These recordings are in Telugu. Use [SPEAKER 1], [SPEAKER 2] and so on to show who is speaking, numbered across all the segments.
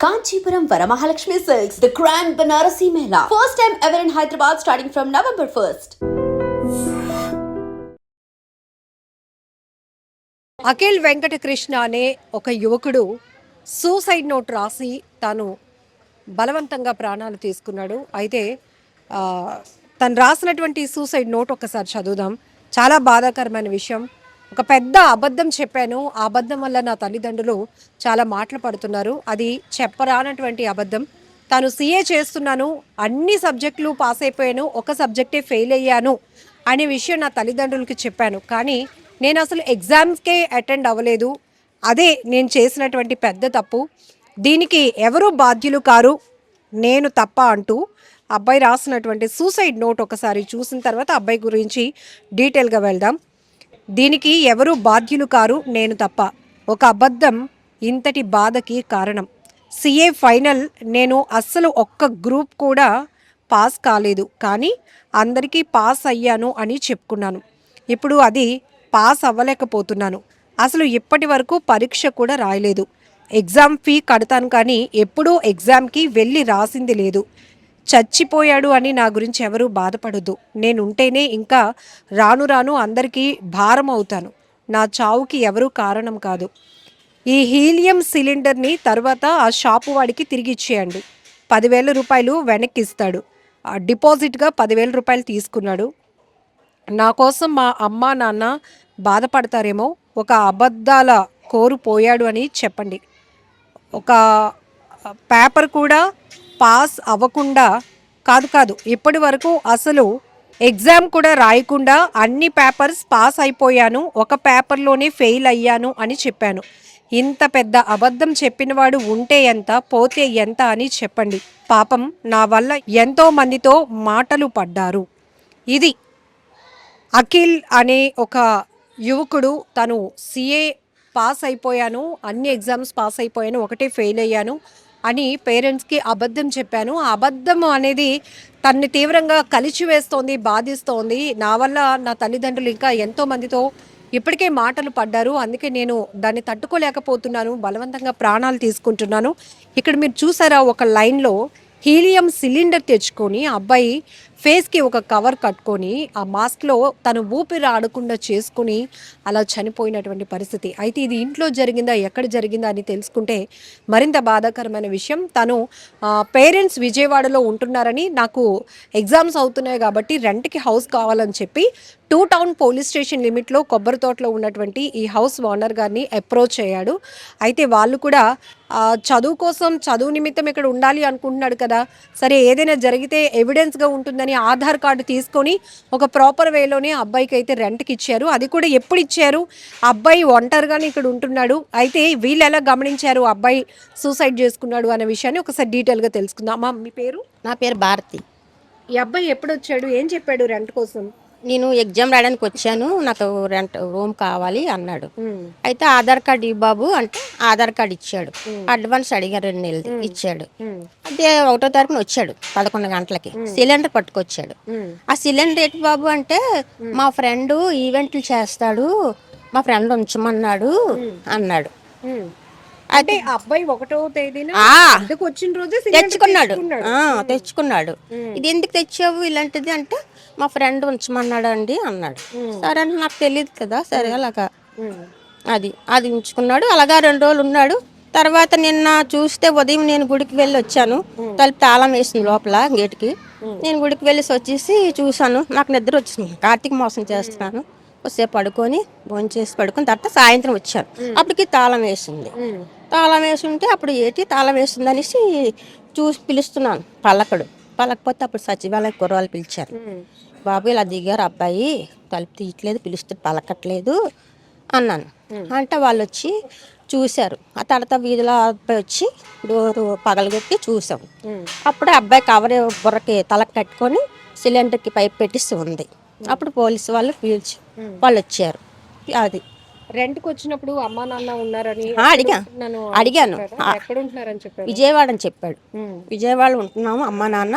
[SPEAKER 1] Kanchipuram Varamahalakshmi silks the grand Banarasi mela first time ever in Hyderabad starting from November first
[SPEAKER 2] Akhil Venkatakrishna అనే ఒక యువకుడు సూసైడ్ నోట్ రాసి తాను బలవంతంగా ప్రాణాలు తీసుకున్నాడు అయితే తను రాసినటువంటి సూసైడ్ నోట్ ఒకసారి చదువుదాం చాలా బాధాకరమైన విషయం ఒక పెద్ద అబద్ధం చెప్పాను. ఆ అబద్ధం వల్ల నా తల్లిదండ్రులు చాలా మాటలు పడుతున్నారు. అది చెప్పరానటువంటి అబద్ధం. తాను సీఏ చేస్తున్నాను. అన్ని సబ్జెక్టులు పాస్ అయిపోయాను. ఒక సబ్జెక్టే ఫెయిల్ అయ్యాను అనే విషయం నా తల్లిదండ్రులకి చెప్పాను. కానీ నేను అసలు ఎగ్జామ్స్కే అటెండ్ అవ్వలేదు. అదే నేను చేసినటువంటి పెద్ద తప్పు. దీనికి ఎవరు బాధ్యులు కారు? నేను తప్ప అంటూ అబ్బాయి రాసినటువంటి సూసైడ్ నోట్ ఒకసారి చూసిన తర్వాత అబ్బాయి గురించి డీటెయిల్గా వెళ్దాం. దీనికి ఎవరు బాధ్యులు కారు నేను తప్ప. ఒక అబద్ధం ఇంతటి బాధకి కారణం. సిఏ ఫైనల్ నేను అస్సలు ఒక్క గ్రూప్ కూడా పాస్ కాలేదు. కానీ అందరికీ పాస్ అయ్యాను అని చెప్పుకున్నాను. ఇప్పుడు అది పాస్ అవ్వలేకపోతున్నాను. అసలు ఇప్పటి వరకు పరీక్ష కూడా రాయలేదు. ఎగ్జామ్ ఫీ కడతాను కానీ ఎప్పుడూ ఎగ్జామ్కి వెళ్ళి రాసింది లేదు. చచ్చిపోయాడు అని నా గురించి ఎవరూ బాధపడదు నేనుంటేనే ఇంకా రాను రాను అందరికీ భారం అవుతాను. నా చావుకి ఎవరూ కారణం కాదు. ఈ హీలియం సిలిండర్ని తర్వాత ఆ షాపు వాడికి తిరిగి ఇచ్చేయండి. పదివేల రూపాయలు వెనక్కి ఇస్తాడు. ఆ డిపాజిట్గా పదివేల రూపాయలు తీసుకున్నాడు. నా కోసం మా అమ్మ నాన్న బాధపడతారేమో. ఒక అబద్ధాల కోరు పోయాడు అని చెప్పండి. ఒక పేపర్ కూడా పాస్ అవ్వకుండా కాదు కాదు. ఇప్పటి వరకు అసలు ఎగ్జామ్ కూడా రాయకుండా అన్ని పేపర్స్ పాస్ అయిపోయాను ఒక పేపర్లోనే ఫెయిల్ అయ్యాను అని చెప్పాను. ఇంత పెద్ద అబద్ధం చెప్పినవాడు ఉంటే ఎంత పోతే ఎంత అని చెప్పండి. పాపం నా వల్ల ఎంతో మందితో మాటలు పడ్డారు. ఇది అఖిల్ అనే ఒక యువకుడు తను సిఏ పాస్ అయిపోయాను అన్ని ఎగ్జామ్స్ పాస్ అయిపోయాను ఒకటే ఫెయిల్ అయ్యాను. అని పేరెంట్స్కి అబద్ధం చెప్పాను. ఆ అబద్ధం అనేది తన్ని తీవ్రంగా కలిచివేస్తోంది బాధిస్తోంది. నా వల్ల నా తల్లిదండ్రులు ఇంకా ఎంతోమందితో ఇప్పటికే మాటలు పడ్డారు. అందుకే నేను దాన్ని తట్టుకోలేకపోతున్నాను. బలవంతంగా ప్రాణాలు తీసుకుంటున్నాను. ఇక్కడ మీరు చూసారా ఒక లైన్లో హీలియం సిలిండర్ తెచ్చుకొని అబ్బాయి ఫేస్కి ఒక కవర్ కట్టుకొని ఆ మాస్క్లో తను ఊపిరి ఆడకుండా చేసుకుని అలా చనిపోయినటువంటి పరిస్థితి. అయితే ఇది ఇంట్లో జరిగిందా ఎక్కడ జరిగిందా అని తెలుసుకుంటే మరింత బాధాకరమైన విషయం తను పేరెంట్స్ విజయవాడలో ఉంటున్నారని నాకు ఎగ్జామ్స్ అవుతున్నాయి కాబట్టి రెంట్కి హౌస్ కావాలని చెప్పి టూ టౌన్ పోలీస్ స్టేషన్ లిమిట్లో కొబ్బరి తోటలో ఉన్నటువంటి ఈ హౌస్ ఓనర్ గారిని అప్రోచ్ అయ్యాడు. అయితే వాళ్ళు కూడా చదువు కోసం చదువు నిమిత్తం ఇక్కడ ఉండాలి అనుకుంటున్నాడు కదా. సరే ఏదైనా జరిగితే ఎవిడెన్స్గా ఉంటుందని ఆధార్ కార్డు తీసుకొని ఒక ప్రాపర్ వేలోనే అబ్బాయికి అయితే రెంట్కి ఇచ్చారు. అది కూడా ఎప్పుడు ఇచ్చారు? అబ్బాయి ఒంటరిగానే ఇక్కడ ఉంటున్నాడు. అయితే వీళ్ళు ఎలా గమనించారు అబ్బాయి సూసైడ్ చేసుకున్నాడు అనే విషయాన్ని ఒకసారి డీటెయిల్గా తెలుసుకుందాం. అమ్మా మీ పేరు?
[SPEAKER 3] నా పేరు భారతి.
[SPEAKER 2] ఈ అబ్బాయి ఎప్పుడు వచ్చాడు ఏం చెప్పాడు రెంట్ కోసం?
[SPEAKER 3] నేను ఎగ్జామ్ రాయడానికి వచ్చాను నాకు రెంట్ రూమ్ కావాలి అన్నాడు. అయితే ఆధార్ కార్డు ఇవ్వు బాబు అంటే ఆధార్ కార్డు ఇచ్చాడు. అడ్వాన్స్ అడిగారు రెండు నెలది ఇచ్చాడు. అదే ఒకటో తారీఖున వచ్చాడు పదకొండు గంటలకి. సిలిండర్ పట్టుకొచ్చాడు. ఆ సిలిండర్ ఏంటి బాబు అంటే మా ఫ్రెండ్ ఈవెంట్లు చేస్తాడు మా ఫ్రెండ్ ఉంచమన్నాడు అన్నాడు.
[SPEAKER 2] అంటే అబ్బాయి ఒకటో తేదీన వచ్చిన రోజే
[SPEAKER 3] తెచ్చుకున్నాడు. తెచ్చుకున్నాడు. ఇది ఎందుకు తెచ్చావు? ఇలాంటిది అంటే మా ఫ్రెండ్ ఉంచమన్నాడు అండి అన్నాడు సరే అని నాకు తెలియదు కదా సరే అలాగా. అది అది ఉంచుకున్నాడు. అలాగా రెండు రోజులు ఉన్నాడు. తర్వాత నిన్న చూస్తే ఉదయం నేను గుడికి వెళ్ళి వచ్చాను. తలుపు తాళం వేసింది లోపల గేటుకి. నేను గుడికి వెళ్ళేసి వచ్చేసి చూశాను. నాకు నిద్ర వచ్చింది. కార్తీక మోసం చేస్తున్నాను. కొద్దిసేపు పడుకొని భోంచేసి పడుకొని తర్వాత సాయంత్రం వచ్చాను అప్పటికి తాళం వేసింది. తాళం వేసి ఉంటే అప్పుడు ఏంటి తాళం వేస్తుంది అనేసి చూసి పిలుస్తున్నాను పలకడు. పలకపోతే అప్పుడు సచివాలయ కుర్రాలు పిలిచారు. బాబు ఇలా దిగారు అబ్బాయి తలుపు తీయట్లేదు పిలుస్తే పలకట్లేదు అన్నాను. అంటే వాళ్ళు వచ్చి చూశారు. ఆ తర్వాత వీధిలో అబ్బాయి వచ్చి డోరు పగలగొట్టి చూసాం. అప్పుడే అబ్బాయి కవర్ బుర్రకి తలకు కట్టుకొని సిలిండర్కి పైప్ పెట్టిస్తూ ఉంది. అప్పుడు పోలీసు వాళ్ళు పీల్చి వాళ్ళు వచ్చారు అది.
[SPEAKER 2] రెంట్కి వచ్చినప్పుడు అమ్మా నాన్న ఉన్నారని
[SPEAKER 3] అడిగా. అడిగాను?
[SPEAKER 2] ఎక్కడ ఉంటున్నారని
[SPEAKER 3] విజయవాడ అని చెప్పాడు. విజయవాడ ఉంటున్నాము అమ్మ నాన్న.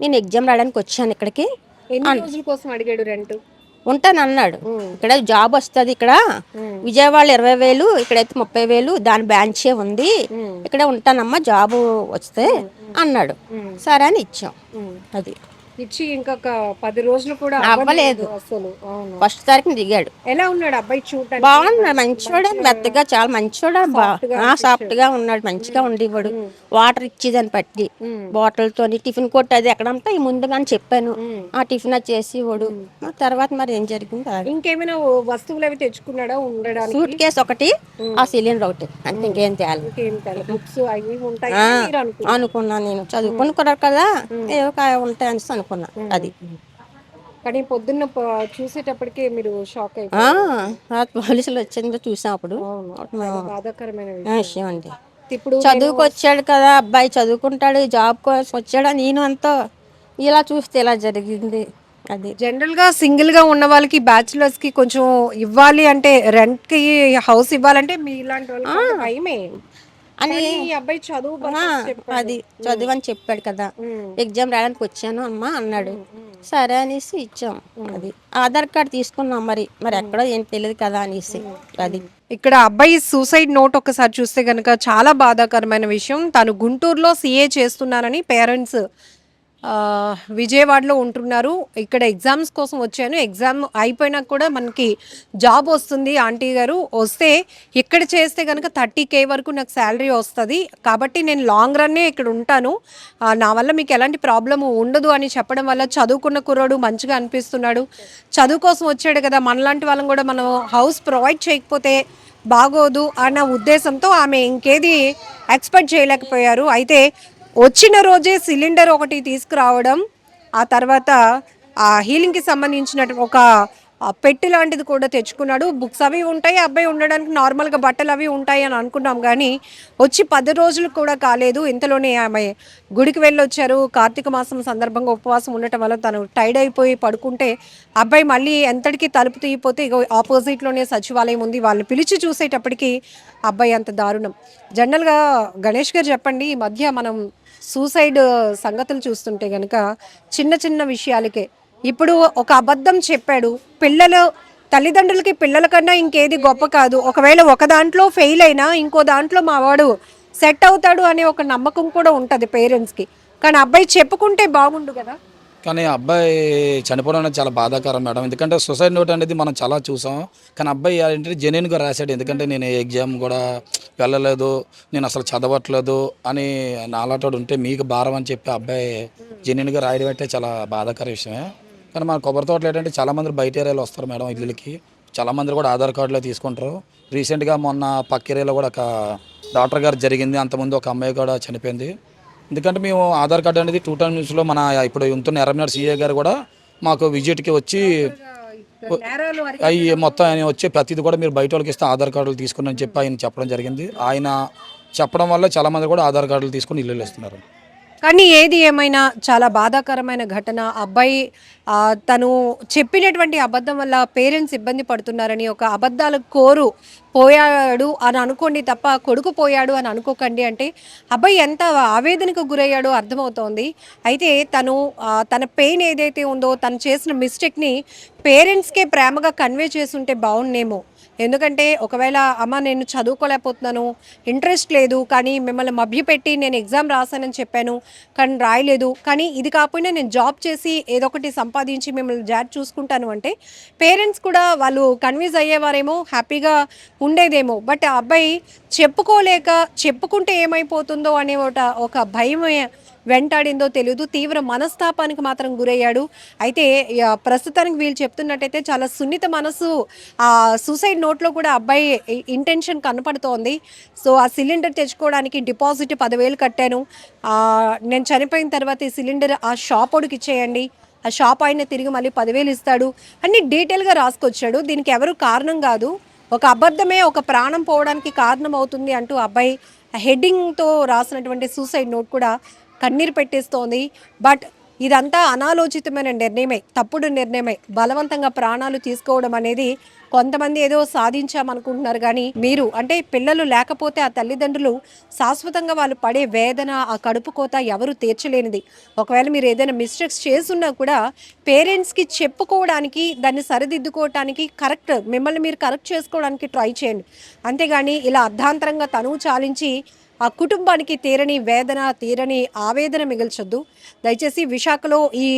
[SPEAKER 3] నేను ఎగ్జామ్ రాయడానికి వచ్చాను ఇక్కడికి.
[SPEAKER 2] ఎన్ని రోజుల కోసం అడిగాడు రెంట్?
[SPEAKER 3] ఉంటాను అన్నాడు. ఇక్కడ జాబ్ వస్తుంది ఇక్కడ. విజయవాడలో ఇరవై వేలు ఇక్కడైతే ముప్పై వేలు దాని బ్రాంచే ఉంది. ఇక్కడ ఉంటానమ్మా జాబ్ వస్తే అన్నాడు. సరే అని ఇచ్చాం. అది.
[SPEAKER 2] ఇచ్చి ఇంకొక పది రోజులు కూడా
[SPEAKER 3] అవ్వలేదు.
[SPEAKER 2] అసలు. అవును.
[SPEAKER 3] ఫస్ట్ తారీఖున దిగాడు.
[SPEAKER 2] ఎలా ఉన్నాడు అబ్బాయి చూడటానికి?
[SPEAKER 3] బాగున్నాడు మంచివాడు మెత్తగా చాలా మంచివాడు సాఫ్ట్గా ఉన్నాడు మంచిగా ఉండేవాడు. వాటర్ ఇచ్చేదాన్ని పట్టి. బాటిల్ తోని టిఫిన్ కొట్టి అది ఎక్కడంతా ఈ ముందుగానే చెప్పాను. ఆ టిఫిన్ అది చేసేవాడు. తర్వాత మరి ఏం జరిగింది.
[SPEAKER 2] ఇంకేమైనా వస్తువులు అవి తెచ్చుకున్నాడా ఉండడానికి?
[SPEAKER 3] సూట్ కేసు ఒకటి ఆ సిలిండర్ ఒకటి. అంతే ఇంకేం
[SPEAKER 2] కాదు బుక్స్ అవి ఉంటాయి
[SPEAKER 3] ఆ,
[SPEAKER 2] మీరు అనుకున్నారు?
[SPEAKER 3] అనుకున్నా నేను. చదువుకుని కదా ఏవో ఉంటాయి అనేసి అనుకున్నా అది.
[SPEAKER 2] కానీ పొద్దున్న చూసేటప్పటికే మీరు షాక్ అయిపోయారు.
[SPEAKER 3] ఆ పోలీసులు వచ్చిందో చూసాం అప్పుడు
[SPEAKER 2] బాధాకరమైన విషయం.
[SPEAKER 3] అండి.
[SPEAKER 2] ఇప్పుడు
[SPEAKER 3] చదువుకు వచ్చాడు కదా అబ్బాయి చదువుకుంటాడు జాబ్ కోసం వచ్చాడు నేను అంతా ఇలా చూస్తే ఇలా జరిగింది. అది.
[SPEAKER 2] జనరల్గా సింగిల్గా ఉన్న వాళ్ళకి బ్యాచులర్స్కి కొంచెం ఇవ్వాలి అంటే రెంట్కి హౌస్ ఇవ్వాలంటే మీ ఇలాంటి వాళ్ళకి కొంచెం భయమే
[SPEAKER 3] అని
[SPEAKER 2] అబ్బాయి చదువు.
[SPEAKER 3] అది చదువు అని చెప్పాడు కదా. ఎగ్జామ్ రాయడానికి వచ్చాను అమ్మా అన్నాడు. సరే అనేసి ఇచ్చాం అది. ఆధార్ కార్డు తీసుకున్నాం మరి. మరి ఎక్కడో ఏం తెలియదు కదా అనేసి అది.
[SPEAKER 2] ఇక్కడ అబ్బాయి సూసైడ్ నోట్ ఒకసారి చూస్తే కనుక చాలా బాధాకరమైన విషయం. తను గుంటూరులో సిఏ చేస్తున్నానని పేరెంట్స్ విజయవాడలో ఉంటున్నారు. ఇక్కడ ఎగ్జామ్స్ కోసం వచ్చాను. ఎగ్జామ్ అయిపోయినా కూడా మనకి జాబ్ వస్తుంది ఆంటీ గారు. వస్తే ఇక్కడ చేస్తే కనుక థర్టీ కే వరకు నాకు శాలరీ వస్తుంది. కాబట్టి నేను లాంగ్ రన్నే ఇక్కడ ఉంటాను. నా వల్ల మీకు ఎలాంటి ప్రాబ్లం ఉండదు అని చెప్పడం వల్ల చదువుకున్న కుర్రాడు మంచిగా అనిపిస్తున్నాడు. చదువు కోసం వచ్చాడు కదా. మనలాంటి వాళ్ళం కూడా మనం హౌస్ ప్రొవైడ్ చేయకపోతే బాగోదు అన్న ఉద్దేశంతో ఆమె ఇంకేది ఎక్స్పెక్ట్ చేయలేకపోయారు. అయితే వచ్చిన రోజే సిలిండర్ ఒకటి తీసుకురావడం ఆ తర్వాత ఆ హీలింగ్కి సంబంధించిన ఒక పెట్టి లాంటిది కూడా తెచ్చుకున్నాడు. బుక్స్ అవి ఉంటాయి అబ్బాయి ఉండడానికి నార్మల్గా బట్టలు అవి ఉంటాయి అని అనుకున్నాం. కానీ వచ్చి పది రోజులు కూడా కాలేదు. ఇంతలోనే ఆమె గుడికి వెళ్ళొచ్చారు. కార్తీక మాసం సందర్భంగా ఉపవాసం ఉండటం వల్ల తను టైర్డ్ అయిపోయి పడుకుంటే అబ్బాయి మళ్ళీ ఎంతటికి తలుపు తీయపోతే ఇక ఆపోజిట్లోనే సచివాలయం ఉంది. వాళ్ళని పిలిచి చూసేటప్పటికి అబ్బాయి అంత దారుణం. జనరల్గా గణేష్ గారు చెప్పండి ఈ మధ్య మనం సూసైడ్ సంగతులు చూస్తుంటే కనుక చిన్న చిన్న విషయాలకే. ఇప్పుడు ఒక అబద్ధం చెప్పాడు. పిల్లలు తల్లిదండ్రులకి పిల్లల కన్నా ఇంకేది గొప్ప కాదు. ఒకవేళ ఒక దాంట్లో ఫెయిల్ అయినా ఇంకో దాంట్లో మావాడు సెట్ అవుతాడు అనే ఒక నమ్మకం కూడా ఉంటుంది పేరెంట్స్కి కానీ అబ్బాయి చెప్పుకుంటే బాగుండు కదా.
[SPEAKER 4] కానీ అబ్బాయి చనిపోవడం అనేది చాలా బాధాకరం మేడం. ఎందుకంటే సొసైటీ నోట్ అనేది మనం చాలా చూసాం. కానీ అబ్బాయి ఏంటంటే జెన్యున్గా రాశాడు. ఎందుకంటే నేను ఎగ్జామ్ కూడా వెళ్ళలేదు. నేను అసలు చదవట్లేదు అని నాలాటోడు ఉంటే మీకు భారం అని చెప్పి అబ్బాయి జెన్యున్గా రాయడం అంటే చాలా బాధాకర విషయమే. కానీ మన కొబ్బరి తోటలు ఏంటంటే చాలామంది బయట ఏరియాలో వస్తారు మేడం ఇల్లులకి. చాలామంది కూడా ఆధార్ కార్డులో తీసుకుంటారు. రీసెంట్గా మొన్న పక్క ఏరియాలో కూడా ఒక డాక్టర్ గారు జరిగింది. అంతకుముందు ఒక అమ్మాయి కూడా చనిపోయింది. ఎందుకంటే మేము ఆధార్ కార్డు అనేది టూ టైమ్స్లో మన ఇప్పుడు ఉంటున్న ఎర్రమినాడు సీఏ గారు కూడా మాకు విజిట్కి వచ్చి అవి మొత్తం ఆయన వచ్చే ప్రతిది కూడా మీరు బయట వాళ్ళకి ఇస్తే ఆధార్ కార్డులు తీసుకుని అని చెప్పి ఆయన చెప్పడం జరిగింది. ఆయన చెప్పడం వల్ల చాలామంది కూడా ఆధార్ కార్డులు తీసుకుని ఇల్లు ఇస్తున్నారు
[SPEAKER 2] కానీ ఏది ఏమైనా చాలా బాధాకరమైన ఘటన అబ్బాయి తను చెప్పినటువంటి అబద్ధం వల్ల పేరెంట్స్ ఇబ్బంది పడుతున్నారని ఒక అబద్ధాల కోరు పోయాడు అని అనుకోండి తప్ప కొడుకు పోయాడు అని అనుకోకండి అంటే అబ్బాయి ఎంత ఆవేదనకు గురయ్యాడో అర్థమవుతోంది. అయితే తను తన పెయిన్ ఏదైతే ఉందో తను చేసిన మిస్టేక్ని పేరెంట్స్కే ప్రేమగా కన్వే చేసుంటే బాగుండేమో. ఎందుకంటే ఒకవేళ అమ్మ నేను చదువుకోలేకపోతున్నాను ఇంట్రెస్ట్ లేదు కానీ మిమ్మల్ని మభ్యపెట్టి నేను ఎగ్జామ్ రాశానని చెప్పాను కానీ రాయలేదు. కానీ ఇది కాకపోయినా నేను జాబ్ చేసి ఏదో ఒకటి సంపాదించి మిమ్మల్ని జాబ్ చూసుకుంటాను అంటే పేరెంట్స్ కూడా వాళ్ళు కన్విన్స్ అయ్యేవారేమో హ్యాపీగా ఉండేదేమో. బట్ ఆ అబ్బాయి చెప్పుకోలేక చెప్పుకుంటే ఏమైపోతుందో అనే ఒక ఒక భయం వెంటాడిందో తెలియదు తీవ్ర మనస్తాపానికి మాత్రం గురయ్యాడు. అయితే ప్రస్తుతానికి వీళ్ళు చెప్తున్నట్టయితే చాలా సున్నిత మనసు ఆ సూసైడ్ నోట్లో కూడా అబ్బాయి ఇంటెన్షన్ కనపడుతోంది. సో ఆ సిలిండర్ తెచ్చుకోవడానికి డిపాజిట్ పదివేలు కట్టాను. నేను చనిపోయిన తర్వాత ఈ సిలిండర్ ఆ షాప్ వాడికి ఇచ్చేయండి. ఆ షాప్ ఆయన తిరిగి మళ్ళీ పదివేలు ఇస్తాడు. అన్ని డీటెయిల్గా రాసుకొచ్చాడు. దీనికి ఎవరు కారణం కాదు. ఒక అబద్ధమే ఒక ప్రాణం పోవడానికి కారణం అవుతుంది అంటూ అబ్బాయి హెడ్డింగ్తో రాసినటువంటి సూసైడ్ నోట్ కూడా కన్నీరు పెట్టేస్తోంది. బట్ ఇదంతా అనాలోచితమైన నిర్ణయమే తప్పుడు నిర్ణయమే. బలవంతంగా ప్రాణాలు తీసుకోవడం అనేది కొంతమంది ఏదో సాధించామనుకుంటున్నారు కానీ మీరు అంటే పిల్లలు లేకపోతే ఆ తల్లిదండ్రులు శాశ్వతంగా వాళ్ళు పడే వేదన ఆ కడుపు కోత ఎవరు తీర్చలేనిది. ఒకవేళ మీరు ఏదైనా మిస్టేక్స్ చేసున్నా కూడా పేరెంట్స్కి చెప్పుకోవడానికి దాన్ని సరిదిద్దుకోవడానికి కరెక్ట్ మిమ్మల్ని మీరు కరెక్ట్ చేసుకోవడానికి ట్రై చేయండి. అంతేగాని ఇలా అర్ధాంతరంగా తనువు చాలించి ఆ కుటుంబానికి తీరని వేదన తీరని ఆవేదన మిగల్చొద్దు. దయచేసి విశాఖలో ఈ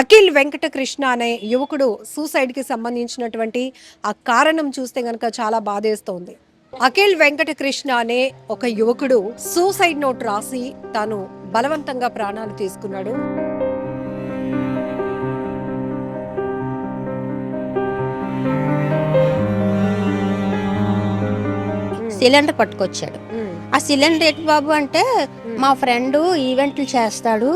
[SPEAKER 2] అఖిల్ వెంకటకృష్ణ అనే యువకుడు సూసైడ్కి సంబంధించినటువంటి ఆ కారణం చూస్తే కనుక చాలా బాధేస్తోంది. అఖిల్ వెంకటకృష్ణ అనే ఒక యువకుడు సూసైడ్ నోట్ రాసి తాను బలవంతంగా ప్రాణాలు తీసుకున్నాడు.
[SPEAKER 3] సిలిండర్ పట్టుకొచ్చాడు. ఆ సిలిండర్ ఏంటి బాబు అంటే మా ఫ్రెండ్ ఈవెంట్లు చేస్తాడు.